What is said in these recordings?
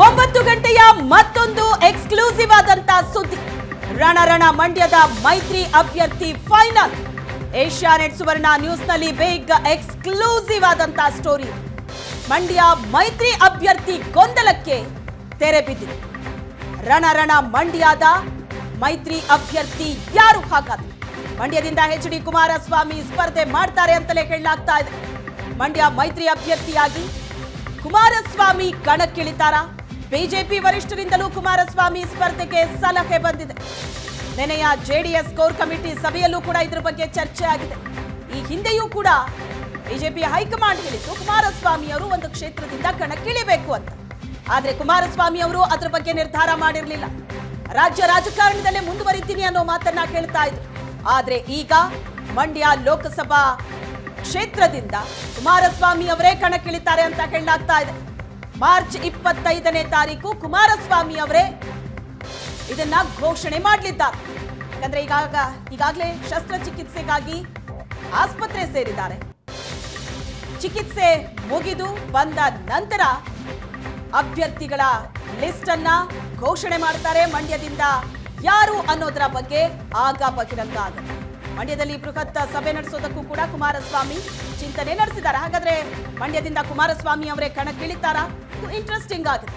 ಒಂಬತ್ತು ಗಂಟೆಯ ಮತ್ತೊಂದು ಎಕ್ಸ್ಕ್ಲೂಸಿವ್ ಆದಂತ ಸುದ್ದಿ. ರಣರಣ ಮಂಡ್ಯದ ಮೈತ್ರಿ ಅಭ್ಯರ್ಥಿ ಫೈನಲ್ ಏಷ್ಯಾನೆಟ್ ಸುವರ್ಣ ನ್ಯೂಸ್ನಲ್ಲಿ ಬೇಗ ಎಕ್ಸ್ಕ್ಲೂಸಿವ್ ಆದಂತ ಸ್ಟೋರಿ ಮಂಡ್ಯ ಮೈತ್ರಿ ಅಭ್ಯರ್ಥಿ ಗೊಂದಲಕ್ಕೆ ತೆರೆ ಬಿದ್ದಿದೆ. ರಣರಣ ಮಂಡ್ಯದ ಮೈತ್ರಿ ಅಭ್ಯರ್ಥಿ ಯಾರು ಹಾಗಾದ್ರೆ? ಮಂಡ್ಯದಿಂದ ಎಚ್ ಡಿ ಕುಮಾರಸ್ವಾಮಿ ಸ್ಪರ್ಧೆ ಮಾಡ್ತಾರೆ ಅಂತಲೇ ಹೇಳಲಾಗ್ತಾ ಇದೆ. ಮಂಡ್ಯ ಮೈತ್ರಿ ಅಭ್ಯರ್ಥಿಯಾಗಿ ಕುಮಾರಸ್ವಾಮಿ ಕಣಕ್ಕಿಳಿತಾರ? ಬಿಜೆಪಿ ವರಿಷ್ಠರಿಂದಲೂ ಕುಮಾರಸ್ವಾಮಿ ಸ್ಪರ್ಧೆಗೆ ಸಲಹೆ ಬಂದಿದೆ. ನೆನೆಯ ಜೆಡಿಎಸ್ ಕೋರ್ ಕಮಿಟಿ ಸಭೆಯಲ್ಲೂ ಕೂಡ ಇದರ ಬಗ್ಗೆ ಚರ್ಚೆ ಆಗಿದೆ. ಈ ಹಿಂದೆಯೂ ಕೂಡ ಬಿಜೆಪಿ ಹೈಕಮಾಂಡ್ ಹೇಳಿತ್ತು, ಕುಮಾರಸ್ವಾಮಿ ಅವರು ಒಂದು ಕ್ಷೇತ್ರದಿಂದ ಕಣಕ್ಕಿಳಿಬೇಕು ಅಂತ. ಆದರೆ ಕುಮಾರಸ್ವಾಮಿ ಅವರು ಅದರ ಬಗ್ಗೆ ನಿರ್ಧಾರ ಮಾಡಿರಲಿಲ್ಲ. ರಾಜ್ಯ ರಾಜಕಾರಣದಲ್ಲೇ ಮುಂದುವರಿತೀನಿ ಅನ್ನೋ ಮಾತನ್ನ ಹೇಳ್ತಾ ಇದ್ರು. ಆದರೆ ಈಗ ಮಂಡ್ಯ ಲೋಕಸಭಾ ಕ್ಷೇತ್ರದಿಂದ ಕುಮಾರಸ್ವಾಮಿ ಅವರೇ ಕಣಕ್ಕಿಳಿತಾರೆ ಅಂತ ಹೇಳಲಾಗ್ತಾ ಇದೆ. ಮಾರ್ಚ್ ಇಪ್ಪತ್ತೈದನೇ ತಾರೀಕು ಕುಮಾರಸ್ವಾಮಿ ಅವರೇ ಇದನ್ನ ಘೋಷಣೆ ಮಾಡಲಿದ್ದಾರೆ. ಯಾಕಂದ್ರೆ ಈಗಾಗ ಈಗಾಗಲೇ ಶಸ್ತ್ರಚಿಕಿತ್ಸೆಗಾಗಿ ಆಸ್ಪತ್ರೆ ಸೇರಿದ್ದಾರೆ. ಚಿಕಿತ್ಸೆ ಮುಗಿದು ಬಂದ ನಂತರ ಅಭ್ಯರ್ಥಿಗಳ ಲಿಸ್ಟ್ ಅನ್ನ ಘೋಷಣೆ ಮಾಡ್ತಾರೆ ಮಂಡ್ಯದಿಂದ. ಯಾರು ಅನ್ನೋದರ ಬಗ್ಗೆ ಆಗ ಬಹಿರಂಗ ಆಗುತ್ತೆ. ಮಂಡ್ಯದಲ್ಲಿ ಬೃಹತ್ ಸಭೆ ನಡೆಸೋದಕ್ಕೂ ಕೂಡ ಕುಮಾರಸ್ವಾಮಿ ಚಿಂತನೆ ನಡೆಸಿದ್ದಾರೆ. ಹಾಗಾದ್ರೆ ಮಂಡ್ಯದಿಂದ ಕುಮಾರಸ್ವಾಮಿ ಅವರೇ ಕಣಕ್ಕಿಳಿತಾರಾ? ಇಂಟ್ರೆಸ್ಟಿಂಗ್ ಆಗಿದೆ.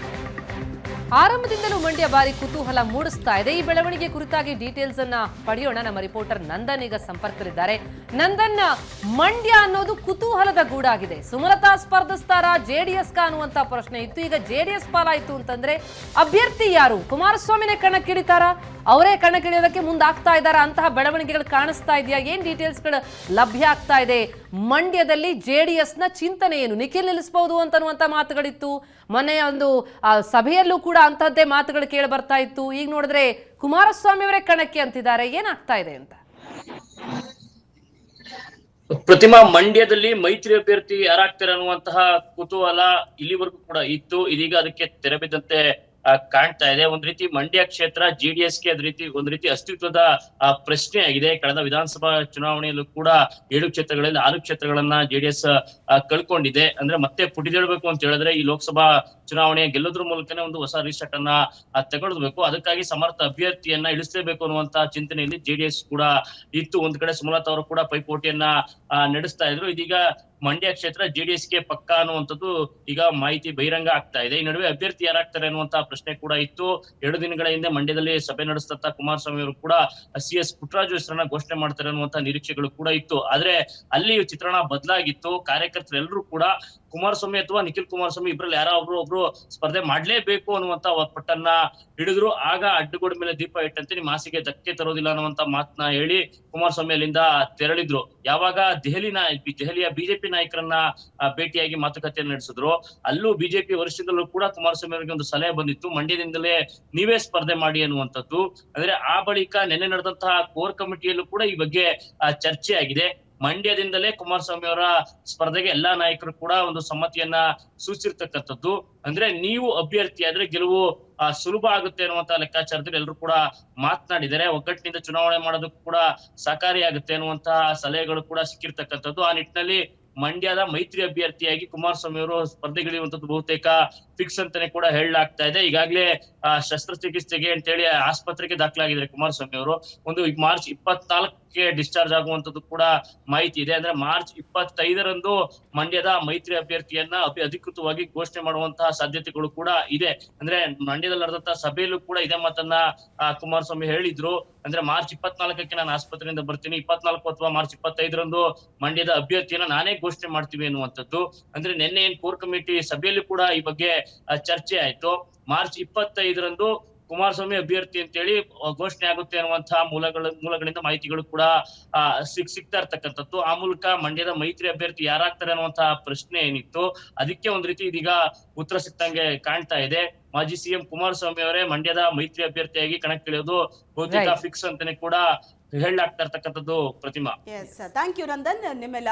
ಆರಂಭದಿಂದಲೂ ಮಂಡ್ಯ ಬಾರಿ ಕುತೂಹಲ ಮೂಡಿಸ್ತಾ ಇದೆ. ಈ ಬೆಳವಣಿಗೆ ಕುರಿತಾಗಿ ಡೀಟೇಲ್ಸ್ ಅನ್ನ ಪಡೆಯೋಣ. ನಮ್ಮ ರಿಪೋರ್ಟರ್ ನಂದನ್ ಈಗ ಸಂಪರ್ಕದಲ್ಲಿದ್ದಾರೆ. ನಂದನ್ ಮಂಡ್ಯ ಅನ್ನೋದು ಕುತೂಹಲದ ಗೂಡಾಗಿದೆ. ಸುಮಲತಾ ಸ್ಪರ್ಧಿಸ್ತಾರ? ಜೆಡಿಎಸ್ ಕಾ ಅನ್ನುವಂತ ಪ್ರಶ್ನೆ ಇತ್ತು. ಈಗ ಜೆಡಿಎಸ್ ಪಾಲಾಯಿತು ಅಂತಂದ್ರೆ ಅಭ್ಯರ್ಥಿ ಯಾರು? ಕುಮಾರಸ್ವಾಮಿನೇ ಕಣಕ್ಕಿಳಿತಾರಾ? ಅವರೇ ಕಣಕ್ಕಿಳಿಯೋದಕ್ಕೆ ಮುಂದಾಗ್ತಾ ಇದ್ದಾರಾ? ಅಂತಹ ಬೆಳವಣಿಗೆಗಳು ಕಾಣಿಸ್ತಾ ಇದೆಯಾ? ಏನ್ ಡೀಟೇಲ್ಸ್ಗಳು ಲಭ್ಯ ಆಗ್ತಾ ಇದೆ? ಮಂಡ್ಯದಲ್ಲಿ ಜೆಡಿಎಸ್ನ ಚಿಂತನೆ ಏನು? ನಿಖಿಲ್ ನಿಲ್ಲಿಸಬಹುದು ಅಂತ ಮಾತುಗಳಿತ್ತು. ಮೊನ್ನೆ ಒಂದು ಆ, ಸಭೆಯಲ್ಲೂ ಕೂಡ ಅಂತಹದ್ದೇ ಮಾತುಗಳು ಕೇಳಿ ಬರ್ತಾ ಇತ್ತು. ಈಗ ನೋಡಿದ್ರೆ ಕುಮಾರಸ್ವಾಮಿ ಅವರೇ ಕಣಕ್ಕೆ ಅಂತಿದ್ದಾರೆ. ಏನಾಗ್ತಾ ಇದೆ ಅಂತ? ಪ್ರತಿಮಾ ಮಂಡ್ಯದಲ್ಲಿ ಮೈತ್ರಿ ಅಭ್ಯರ್ಥಿ ಯಾರಾಗ್ತಾರೆ ಅನ್ನುವಂತಹ ಕುತೂಹಲ ಇಲ್ಲಿವರೆಗೂ ಕೂಡ ಇತ್ತು. ಇದೀಗ ಅದಕ್ಕೆ ತೆರೆಬಿದ್ದಂತೆ ಕಾಣ್ತಾ ಇದೆ. ಒಂದ್ ರೀತಿ ಮಂಡ್ಯ ಕ್ಷೇತ್ರ ಜೆಡಿಎಸ್ಗೆ ಅದ್ ರೀತಿ, ಒಂದ್ ರೀತಿ ಅಸ್ತಿತ್ವದ ಪ್ರಶ್ನೆ ಆಗಿದೆ ಕಳೆದ ವಿಧಾನಸಭಾ ಚುನಾವಣೆಯಲ್ಲೂ ಕೂಡ ಏಳು ಕ್ಷೇತ್ರಗಳಲ್ಲಿ ಆರು ಕ್ಷೇತ್ರಗಳನ್ನ ಜೆಡಿಎಸ್ ಕಳ್ಕೊಂಡಿದೆ. ಅಂದ್ರೆ ಮತ್ತೆ ಪುಟಿದೇಳ್ಬೇಕು ಅಂತ ಹೇಳಿದ್ರೆ ಈ ಲೋಕಸಭಾ ಚುನಾವಣೆ ಗೆಲ್ಲೋದ್ರ ಮೂಲಕನೇ ಒಂದು ಹೊಸ ರಿಸೆಟ್ ಅನ್ನ ತಗೊಳ್ಬೇಕು ಅದಕ್ಕಾಗಿ ಸಮರ್ಥ ಅಭ್ಯರ್ಥಿಯನ್ನ ಇಳಿಸಲೇಬೇಕು ಅನ್ನುವಂತ ಚಿಂತನೆಯಲ್ಲಿ ಜೆಡಿಎಸ್ ಕೂಡ ಇತ್ತು. ಒಂದ್ ಕಡೆ ಸುಮಲತಾ ಅವರು ಕೂಡ ಪೈಪೋಟಿಯನ್ನ ನಡೆಸ್ತಾ ಇದ್ರು. ಇದೀಗ ಮಂಡ್ಯ ಕ್ಷೇತ್ರ ಜೆಡಿಎಸ್ಗೆ ಪಕ್ಕ ಅನ್ನುವಂಥದ್ದು ಈಗ ಮಾಹಿತಿ ಬಹಿರಂಗ ಆಗ್ತಾ ಇದೆ. ಈ ನಡುವೆ ಅಭ್ಯರ್ಥಿ ಯಾರಾಗ್ತಾರೆ ಅನ್ನುವಂತ ಪ್ರಶ್ನೆ ಕೂಡ ಇತ್ತು. ಎರಡು ದಿನಗಳ ಹಿಂದೆ ಮಂಡ್ಯದಲ್ಲಿ ಸಭೆ ನಡೆಸ್ತಂತ ಕುಮಾರಸ್ವಾಮಿ ಅವರು ಕೂಡ ಸಿ ಎಸ್ ಪುಟ್ಟರಾಜು ಹೆಸರನ್ನ ಘೋಷಣೆ ಮಾಡ್ತಾರೆ ಅನ್ನುವಂತ ನಿರೀಕ್ಷೆಗಳು ಕೂಡ ಇತ್ತು. ಆದ್ರೆ ಅಲ್ಲಿ ಚಿತ್ರಣ ಬದಲಾಗಿತ್ತು. ಕಾರ್ಯಕರ್ತರೆಲ್ಲರೂ ಕೂಡ ಕುಮಾರಸ್ವಾಮಿ ಅಥವಾ ನಿಖಿಲ್ ಕುಮಾರಸ್ವಾಮಿ ಇಬ್ಬರಲ್ಲಿ ಯಾರೋ ಒಬ್ರು ಒಬ್ರು ಸ್ಪರ್ಧೆ ಮಾಡಲೇಬೇಕು ಅನ್ನುವಂತ ಪಟ್ಟನ್ನ ಹಿಡಿದ್ರು. ಆಗ ಅಡ್ಡಗೋಡ ಮೇಲೆ ದೀಪ ಇಟ್ಟಂತೆ ನಿಮ್ಮ ಆಸೆಗೆ ಧಕ್ಕೆ ತರೋದಿಲ್ಲ ಅನ್ನುವಂತ ಮಾತನ್ನ ಹೇಳಿ ಕುಮಾರಸ್ವಾಮಿ ಅಲ್ಲಿಂದ ತೆರಳಿದ್ರು. ಯಾವಾಗ ದೆಹಲಿ ದೆಹಲಿಯ ಬಿಜೆಪಿ ನಾಯಕರನ್ನ ಭೇಟಿಯಾಗಿ ಮಾತುಕತೆ ನಡೆಸಿದ್ರು. ಅಲ್ಲೂ ಬಿಜೆಪಿ ವರಿಷ್ಠದಲ್ಲೂ ಕೂಡ ಕುಮಾರಸ್ವಾಮಿ ಅವರಿಗೆ ಒಂದು ಸಲಹೆ ಬಂದಿತ್ತು. ಮಂಡ್ಯದಿಂದಲೇ ನೀವೇ ಸ್ಪರ್ಧೆ ಮಾಡಿ ಅನ್ನುವಂಥದ್ದು. ಅಂದ್ರೆ ಆ ಬಳಿಕ ನಿನ್ನೆ ನಡೆದಂತಹ ಕೋರ್ ಕಮಿಟಿಯಲ್ಲೂ ಕೂಡ ಈ ಬಗ್ಗೆ ಚರ್ಚೆ ಆಗಿದೆ. ಮಂಡ್ಯದಿಂದಲೇ ಕುಮಾರಸ್ವಾಮಿ ಅವರ ಸ್ಪರ್ಧೆಗೆ ಎಲ್ಲಾ ನಾಯಕರು ಕೂಡ ಒಂದು ಸಮ್ಮತಿಯನ್ನ ಸೂಚಿಸಿರ್ತಕ್ಕಂಥದ್ದು. ಅಂದ್ರೆ ನೀವು ಅಭ್ಯರ್ಥಿ ಆದ್ರೆ ಗೆಲುವು ಸುಲಭ ಆಗುತ್ತೆ ಅನ್ನುವಂತ ಲೆಕ್ಕಾಚಾರದಲ್ಲಿ ಎಲ್ಲರೂ ಕೂಡ ಮಾತನಾಡಿದ್ದಾರೆ. ಒಗ್ಗಟ್ಟಿನಿಂದ ಚುನಾವಣೆ ಮಾಡೋದಕ್ಕೂ ಕೂಡ ಸಹಕಾರಿಯಾಗುತ್ತೆ ಅನ್ನುವಂತಹ ಸಲಹೆಗಳು ಕೂಡ ಸಿಕ್ಕಿರ್ತಕ್ಕಂಥದ್ದು. ಆ ನಿಟ್ಟಿನಲ್ಲಿ ಮಂಡ್ಯದ ಮೈತ್ರಿ ಅಭ್ಯರ್ಥಿಯಾಗಿ ಕುಮಾರಸ್ವಾಮಿ ಅವರು ಸ್ಪರ್ಧೆಗಿಳಿಯುವಂತದ್ದು ಬಹುತೇಕ ಫಿಕ್ಸ್ ಅಂತಾನೆ ಕೂಡ ಹೇಳಲಾಗ್ತಾ ಇದೆ. ಈಗಾಗಲೇ ಶಸ್ತ್ರಚಿಕಿತ್ಸೆಗೆ ಅಂತೇಳಿ ಆಸ್ಪತ್ರೆಗೆ ದಾಖಲಾಗಿದ್ದಾರೆ ಕುಮಾರಸ್ವಾಮಿ ಅವರು. ಒಂದು ಮಾರ್ಚ್ ಇಪ್ಪತ್ನಾಲ್ಕಕ್ಕೆ ಡಿಸ್ಚಾರ್ಜ್ ಆಗುವಂತದ್ದು ಕೂಡ ಮಾಹಿತಿ ಇದೆ. ಅಂದ್ರೆ ಮಾರ್ಚ್ ಇಪ್ಪತ್ತೈದರಂದು ಮಂಡ್ಯದ ಮೈತ್ರಿ ಅಭ್ಯರ್ಥಿಯನ್ನ ಅಭಿ, ಅಧಿಕೃತವಾಗಿ ಘೋಷಣೆ ಮಾಡುವಂತಹ ಸಾಧ್ಯತೆಗಳು ಕೂಡ ಇದೆ. ಅಂದ್ರೆ ಮಂಡ್ಯದಲ್ಲಿ ನಡೆದಂತಹ ಸಭೆಯಲ್ಲೂ ಕೂಡ ಇದೇ ಮಾತನ್ನ ಕುಮಾರಸ್ವಾಮಿ ಹೇಳಿದ್ರು. ಅಂದ್ರೆ ಮಾರ್ಚ್ ಇಪ್ಪತ್ನಾಲ್ಕಕ್ಕೆ ನಾನು ಆಸ್ಪತ್ರೆಯಿಂದ ಬರ್ತೀನಿ. ಇಪ್ಪತ್ನಾಲ್ಕು ಅಥವಾ ಮಾರ್ಚ್ ಇಪ್ಪತ್ತೈದರಂದು ಮಂಡ್ಯದ ಅಭ್ಯರ್ಥಿಯನ್ನ ನಾನೇ ಘೋಷಣೆ ಮಾಡ್ತೀವಿ ಅನ್ನುವಂಥದ್ದು ಅಂದ್ರೆ ನಿನ್ನೆ ಏನ್ ಕೋರ್ ಕಮಿಟಿ ಸಭೆಯಲ್ಲಿ ಕೂಡ ಈ ಬಗ್ಗೆ ಚರ್ಚೆ ಆಯ್ತು. ಮಾರ್ಚ್ ಇಪ್ಪತ್ತೈದರಂದು ಕುಮಾರಸ್ವಾಮಿ ಅಭ್ಯರ್ಥಿ ಅಂತೇಳಿ ಘೋಷಣೆ ಆಗುತ್ತೆ ಅನ್ನುವಂತಹ ಮೂಲಗಳ ಮೂಲಗಳಿಂದ ಮಾಹಿತಿಗಳು ಕೂಡ ಸಿಕ್ ಸಿಗ್ತಾ ಇರ್ತಕ್ಕಂಥದ್ದು. ಆ ಮೂಲಕ ಮಂಡ್ಯದ ಮೈತ್ರಿ ಅಭ್ಯರ್ಥಿ ಯಾರಾಗ್ತಾರೆ ಅನ್ನುವಂತಹ ಪ್ರಶ್ನೆ ಏನಿತ್ತು ಅದಕ್ಕೆ ಒಂದ್ ರೀತಿ ಇದೀಗ ಉತ್ತರ ಸಿಕ್ತಂಗೆ ಕಾಣ್ತಾ ಇದೆ. ಮಾಜಿ ಸಿಎಂ ಕುಮಾರಸ್ವಾಮಿ ಅವರೇ ಮಂಡ್ಯದ ಮೈತ್ರಿ ಅಭ್ಯರ್ಥಿಯಾಗಿ ಕಣಕ್ಕಿಳಿಯೋದು ಬಹುತೇಕ. ಫಿಕ್ಸ್ ಅಂತಾನೆ ಕೂಡ ಹೇಳಲಾಗ್ತಾ ಇರ್ತಕ್ಕಂಥದ್ದು Pratima. Yes thank you Nandan ನಿಮ್ಮೆಲ್ಲ